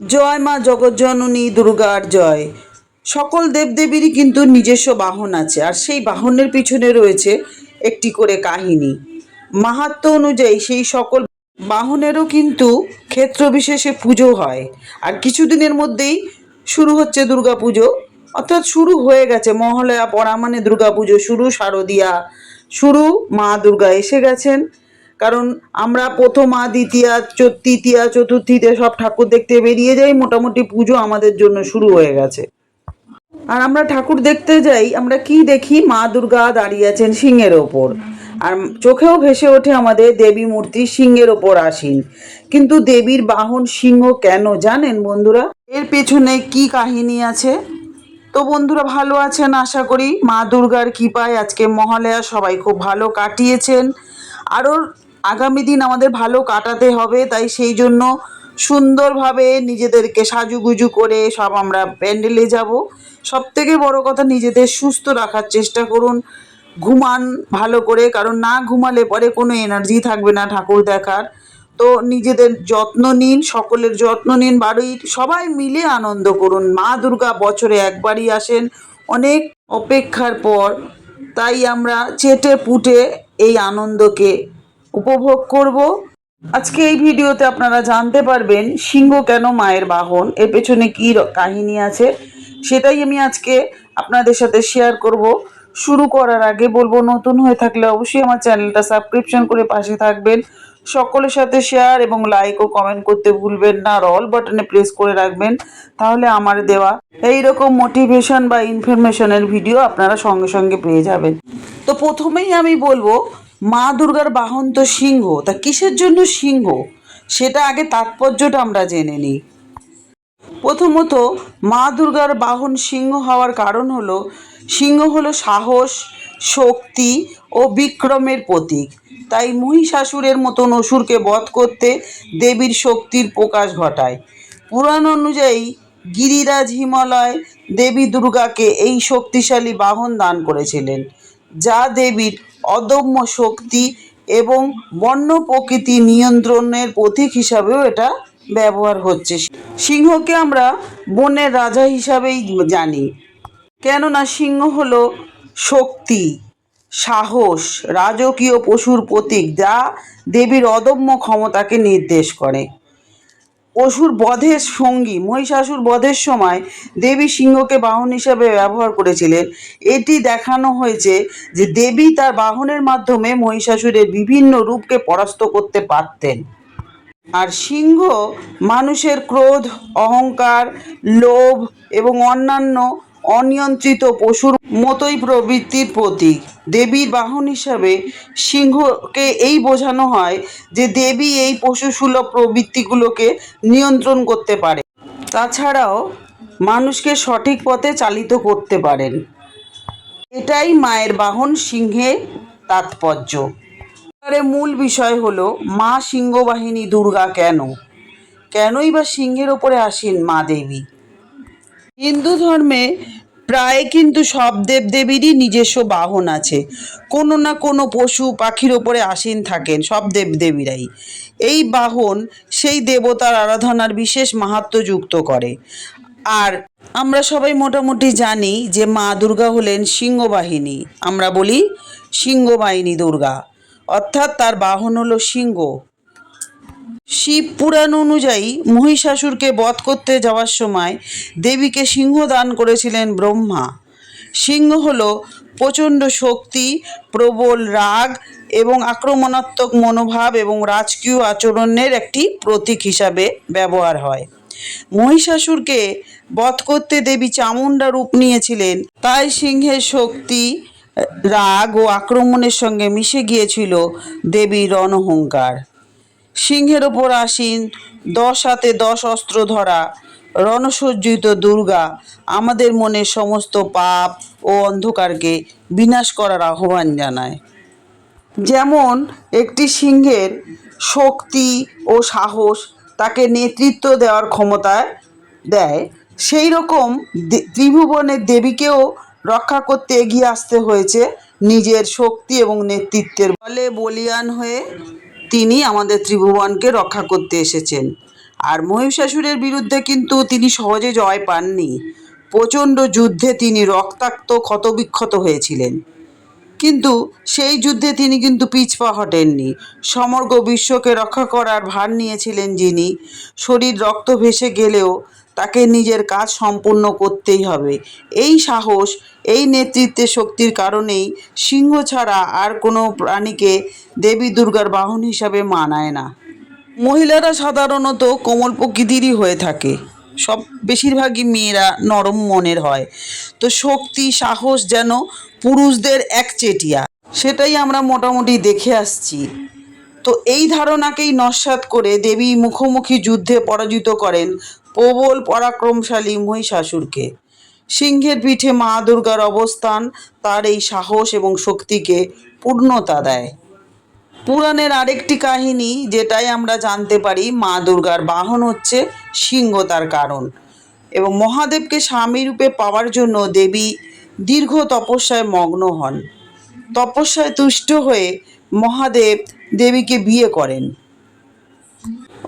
জয় মা জগজ্জননী, দুর্গার জয়। সকল দেবদেবীরই কিন্তু নিজস্ব বাহন আছে, আর সেই বাহনের পিছনে রয়েছে একটি করে কাহিনী। মাহাত্ম্য অনুযায়ী সেই সকল বাহনেরও কিন্তু ক্ষেত্র বিশেষে পুজো হয়। আর কিছুদিনের মধ্যেই শুরু হচ্ছে দুর্গা পুজো অর্থাৎ শুরু হয়ে গেছে। মহালয়া পড়া মানে দুর্গা পুজো শুরু, শারদিয়া শুরু, মা দুর্গা এসে গেছেন। কারণ আমরা প্রথমা দ্বিতীয়া তৃতীয়া, চতুর্থীতে সব ঠাকুর দেখতে বেরিয়ে যাই। মোটামুটি পুজো আমাদের জন্য শুরু হয়ে গেছে। আর আমরা ঠাকুর দেখতে যাই, আমরা কি দেখি? মা দুর্গা দাঁড়িয়ে আছেন সিংহের ওপর। আর চোখেও ভেসে ওঠে আমাদের দেবী মূর্তি সিংহের ওপর আসীন। কিন্তু দেবীর বাহন সিংহ কেন জানেন বন্ধুরা? এর পেছনে কি কাহিনী আছে? তো বন্ধুরা, ভালো আছেন আশা করি। মা দুর্গার কৃপায় আজকে মহালয়া সবাই খুব ভালো কাটিয়েছেন। আরও আগামী দিন আমাদের ভালো কাটাতে হবে, তাই সেই জন্য সুন্দরভাবে নিজেদেরকে সাজুগুজু করে সব আমরা প্যান্ডেলে যাব। সব থেকে বড় কথা নিজেদের সুস্থ রাখার চেষ্টা করুন, ঘুমান ভালো করে, কারণ না ঘুমালে পরে কোনো এনার্জি থাকবে না ঠাকুর দেখার। তো নিজেদের যত্ন নিন, সকলের যত্ন নিন, বাড়ির সবাই মিলে আনন্দ করুন। মা দুর্গা বছরে একবারই আসেন, অনেক অপেক্ষার পর। তাই আমরা চেটে পুটে এই আনন্দকে উপভোগ করব। আজকে এই ভিডিওতে আপনারা জানতে পারবেন, সিংহ কেন মায়ের বাহন? এর পেছনে কী কাহিনী আছে? সেটাই আমি আজকে আপনাদের সাথে শেয়ার করব। শুরু করার আগে বলব, নতুন হয়ে থাকলে অবশ্যই আমার চ্যানেলটা সাবস্ক্রিপশন করে পাশে থাকবেন। সকলের সাথে শেয়ার এবং লাইক ও কমেন্ট করতে ভুলবেন না। আর অল বাটনে প্রেস করে রাখবেন, তাহলে আমার দেওয়া এই রকম মোটিভেশন বা ইনফরমেশনের ভিডিও আপনারা সঙ্গে সঙ্গে পেয়ে যাবেন। তো প্রথমেই আমি বলব মা দুর্গার বাহন তো সিংহ, তা কিসের জন্য সিংহ? সেটা আগে তাৎপর্যটা আমরা জেনে নিই। প্রথমত, মা দুর্গার বাহন সিংহ হওয়ার কারণ হলো, সিংহ হলো সাহস, শক্তি ও বিক্রমের প্রতীক। তাই মহিষাসুরের মতন অসুরকে বধ করতে দেবীর শক্তির প্রকাশ ঘটায়। পুরাণ অনুযায়ী, গিরিরাজ হিমালয় দেবী দুর্গাকে এই শক্তিশালী বাহন দান করেছিলেন। যা দেবীর অদম্য শক্তি এবং বন্য প্রকৃতি নিয়ন্ত্রণের প্রতীক হিসাবেও এটা ব্যবহার হচ্ছে। সিংহকে আমরা বনের রাজা হিসাবেই জানি। কেননা সিংহ হলো শক্তি, সাহস, রাজকীয় পশুর প্রতীক যা দেবীর অদম্য ক্ষমতাকে নির্দেশ করে। অসুর বধের সঙ্গী, মহিষাসুর বধের সময় দেবী সিংহকে বাহন হিসাবে ব্যবহার করেছিলেন। এটি দেখানো হয়েছে যে দেবী তার বাহনের মাধ্যমে মহিষাসুরের বিভিন্ন রূপকে পরাস্ত করতে পারতেন। আর সিংহ মানুষের ক্রোধ, অহংকার, লোভ এবং অন্যান্য অনিয়ন্ত্রিত পশুর মতোই প্রবৃত্তির প্রতীক। দেবীর বাহন হিসাবে সিংহকে এই বোঝানো হয় যে দেবী এই পশুসুলভ প্রবৃত্তিগুলোকে নিয়ন্ত্রণ করতে পারে। তাছাড়াও মানুষকে সঠিক পথে চালিত করতে পারেন। এটাই মায়ের বাহন সিংহে তাৎপর্য। এবারে মূল বিষয় হলো, মা সিংহবাহিনী দুর্গা কেন? কেনই বা সিংহের ওপরে আসেন মা দেবী? হিন্দু ধর্মে প্রায় কিন্তু সব দেবদেবীরই নিজস্ব বাহন আছে। কোনো না কোনো পশু পাখির ওপরে আসীন থাকেন সব দেবদেবীরাই। এই বাহন সেই দেবতার আরাধনার বিশেষ মাহাত্ম্য যুক্ত করে। আর আমরা সবাই মোটামুটি জানি যে মা দুর্গা হলেন সিংহবাহিনী। আমরা বলি সিংহবাহিনী দুর্গা। অর্থাৎ তার বাহন হলো সিংহ। শিব পুরাণ অনুযায়ী মহিষাসুরকে বধ করতে যাওয়ার সময় দেবীকে সিংহ দান করেছিলেন ব্রহ্মা। সিংহ হল প্রচণ্ড শক্তি, প্রবল রাগ এবং আক্রমণাত্মক মনোভাব এবং রাজকীয় আচরণের একটি প্রতীক হিসাবে ব্যবহার হয়। মহিষাসুরকে বধ করতে দেবী চামুণ্ডা রূপ নিয়েছিলেন। তাই সিংহের শক্তি, রাগ ও আক্রমণের সঙ্গে মিশে গিয়েছিল দেবীর রণহংকার সিংহের ওপর আসীন, দশ হাতে দশ অস্ত্র ধরা, রণসজ্জিত দুর্গা, আমাদের মনের সমস্ত পাপ ও অন্ধকারকে বিনাশ করার আহ্বান জানায়। যেমন একটি সিংহের শক্তি ও সাহস তাকে নেতৃত্ব দেওয়ার ক্ষমতা দেয়, সেই রকম ত্রিভুবনের দেবীকেও রক্ষা করতে এগিয়ে আসতে হয়েছে নিজের শক্তি এবং নেতৃত্বের বলে বলিয়ান হয়ে তিনি আমাদের ত্রিভুবনকে রক্ষা করতে এসেছেন। আর মহিষাসুরের বিরুদ্ধে কিন্তু তিনি সহজে জয় পাননি। প্রচণ্ড যুদ্ধে তিনি রক্তাক্ত, ক্ষতবিক্ষত হয়েছিলেন। কিন্তু সেই যুদ্ধে তিনি কিন্তু পিছপা হটেননি। সমগ্র বিশ্বকে রক্ষা করার ভার নিয়েছিলেন যিনি। শরীর রক্ত ভেসে গেলেও তাকে নিজের কাজ সম্পূর্ণ করতেই হবে। এই সাহস এই নেতৃত্বে শক্তির কারণেই সিংহ ছাড়া আর কোনো প্রাণীকে দেবী দুর্গার বাহন হিসাবে মানায় না। মহিলারা সাধারণত কোমল প্রকৃতিরই হয়ে থাকে। সব বেশিরভাগই মেয়েরা নরম মনের হয়। তো শক্তি, সাহস যেন পুরুষদের একচেটিয়া সেটাই আমরা মোটামুটি দেখে আসছি। তো এই ধারণাকেই নস্যাৎ করে দেবী মুখোমুখি যুদ্ধে পরাজিত করেন প্রবল পরাক্রমশালী মহিষাসুরকে। সিংহের পিঠে মা দুর্গার অবস্থান, তার এই সাহস এবং শক্তিকে পূর্ণতা দেয়। পুরাণের আরেকটি কাহিনী, যেটাই আমরা জানতে পারি, মা দুর্গার বাহন হচ্ছে সিংহ, তার কারণ। এবং মহাদেবকে স্বামী রূপে পাওয়ার জন্য দেবী দীর্ঘ তপস্যায় মগ্ন হন। তপস্যায় তুষ্ট হয়ে মহাদেব দেবীকে বিয়ে করেন।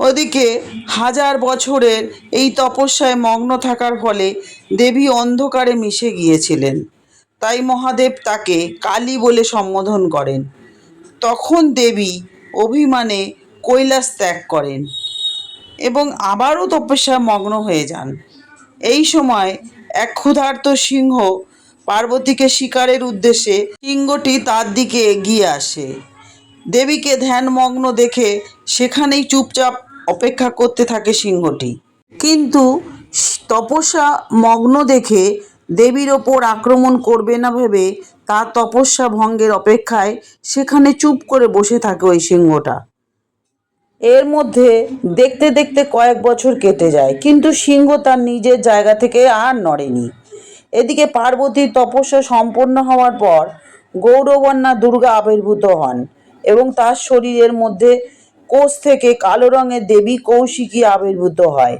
ওদিকে হাজার বছরের এই তপস্যায় মগ্ন থাকার ফলে দেবী অন্ধকারে মিশে গিয়েছিলেন। তাই মহাদেব তাকে কালী বলে সম্বোধন করেন। তখন দেবী অভিমানে কৈলাস ত্যাগ করেন এবং আবারও তপস্যায় মগ্ন হয়ে যান। এই সময় এক ক্ষুধার্ত সিংহ পার্বতীকে শিকারের উদ্দেশ্যে সিংহটি তার দিকে এগিয়ে আসে। দেবীকে ধ্যানমগ্ন দেখে সেখানেই চুপচাপ অপেক্ষা করতে থাকে সিংহটি। কিন্তু তপস্যা মগ্ন দেখে দেবীর ওপর আক্রমণ করবে না ভেবে তার তপস্যা ভঙ্গের অপেক্ষায় সেখানে চুপ করে বসে থাকে ওই সিংহটা। এর মধ্যে দেখতে দেখতে কয়েক বছর কেটে যায়, কিন্তু সিংহ তার নিজের জায়গা থেকে আর নড়েনি। এদিকে পার্বতীর তপস্যা সম্পন্ন হওয়ার পর গৌরবন্যা দুর্গা আবির্ভূত হন এবং তার শরীরের মধ্যে কোষ থেকে কালো রঙের দেবী কৌশিকী আবির্ভূত হয়।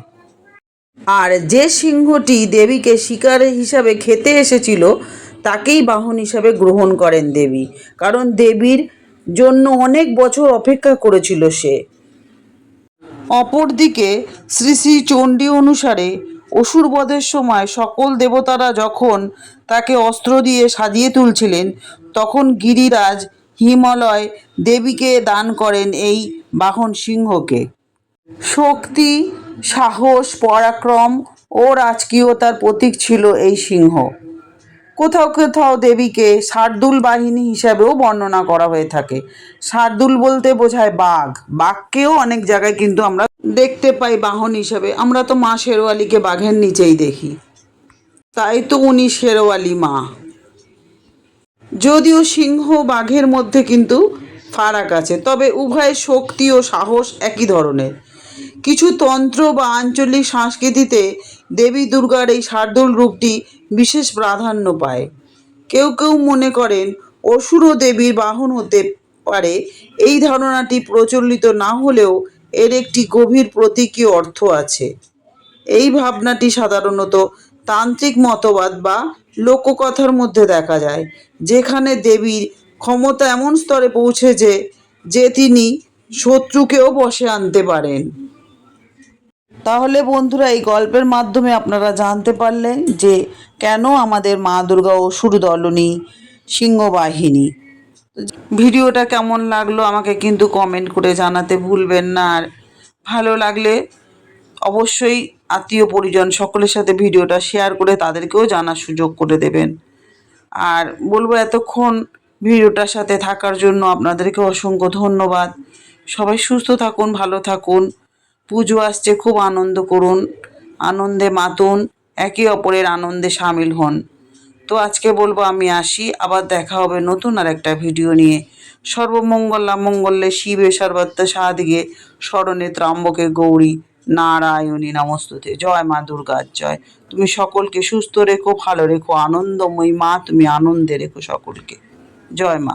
আর যে সিংহটি দেবীকে শিকার হিসাবে খেতে এসেছিল, তাকেই বাহন হিসাবে গ্রহণ করেন দেবী। কারণ দেবীর জন্য অনেক বছর অপেক্ষা করেছিল সে। অপরদিকে শ্রী শ্রী চণ্ডী অনুসারে অসুরবধের সময় সকল দেবতারা যখন তাকে অস্ত্র দিয়ে সাজিয়ে তুলছিলেন, তখন গিরিরাজ হিমালয় দেবীকে দান করেন এই বাহন সিংহকে। শক্তি, সাহস, পরাক্রম ও রাজকীয়তার প্রতীক ছিল এই সিংহ। কোথাও কোথাও দেবীকে শার্দুল বাহিনী হিসাবেও বর্ণনা করা হয়ে থাকে। শার্দুল বলতে বোঝায় বাঘ। বাঘকেও অনেক জায়গায় কিন্তু আমরা দেখতে পাই বাহন হিসাবে। আমরা তো মা শেরওয়ালিকে বাঘের নিচেই দেখি। তাই তো উনি শেরওয়ালি মা। যদিও সিংহ বাঘের মধ্যে কিন্তু ফারাক আছে। তবে উভয় শক্তি ও সাহস একই ধরনের। কিছু তন্ত্র বা আঞ্চলিক সংস্কৃতিতে দেবী দুর্গার এই শার্দুল রূপটি বিশেষ প্রাধান্য পায়। কেউ কেউ মনে করেন অসুর দেবীর বাহন হতে পারে। এই ধারণাটি প্রচলিত না হলেও এর একটি গভীর প্রতীকী অর্থ আছে। এই ভাবনাটি সাধারণত তান্ত্রিক মতবাদ বা লোককথার মধ্যে দেখা যায়, যেখানে দেবীর ক্ষমতা এমন স্তরে পৌঁছেছে যে যে তিনি শত্রুকেও বসে আনতে পারেন। তাহলে বন্ধুরা, এই গল্পের মাধ্যমে আপনারা জানতে পারলেন যে, কেন আমাদের মা দুর্গা অসুর দলনী সিংহবাহিনী। ভিডিওটা কেমন লাগল আমাকে কিন্তু কমেন্ট করে জানাতে ভুলবেন না। আর ভালো লাগলে অবশ্যই আত্মীয় পরিজন সকলের সাথে ভিডিওটা শেয়ার করে তাদেরকেও জানার সুযোগ করে দেবেন। আর বলব, এতক্ষণ ভিডিওটার সাথে থাকার জন্য আপনাদেরকে অসংখ্য ধন্যবাদ। সবাই সুস্থ থাকুন, ভালো থাকুন। পুজো আসছে, খুব আনন্দ করুন, আনন্দে মাতুন, একে অপরের আনন্দে সামিল হন। তো আজকে বলব আমি আসি, আবার দেখা হবে নতুন আর একটা ভিডিও নিয়ে। সর্বমঙ্গলা মঙ্গলে শিবে সর্বত্র সাদিকে স্মরণে ত্রাম্বকে গৌরী নারায়ণী নমস্তুতে। জয় মা দুর্গার জয়। তুমি সকলকে সুস্থ রেখো, ভালো রেখো, আনন্দময়ী মা, তুমি আনন্দে রেখো সকলকে। জয় মা।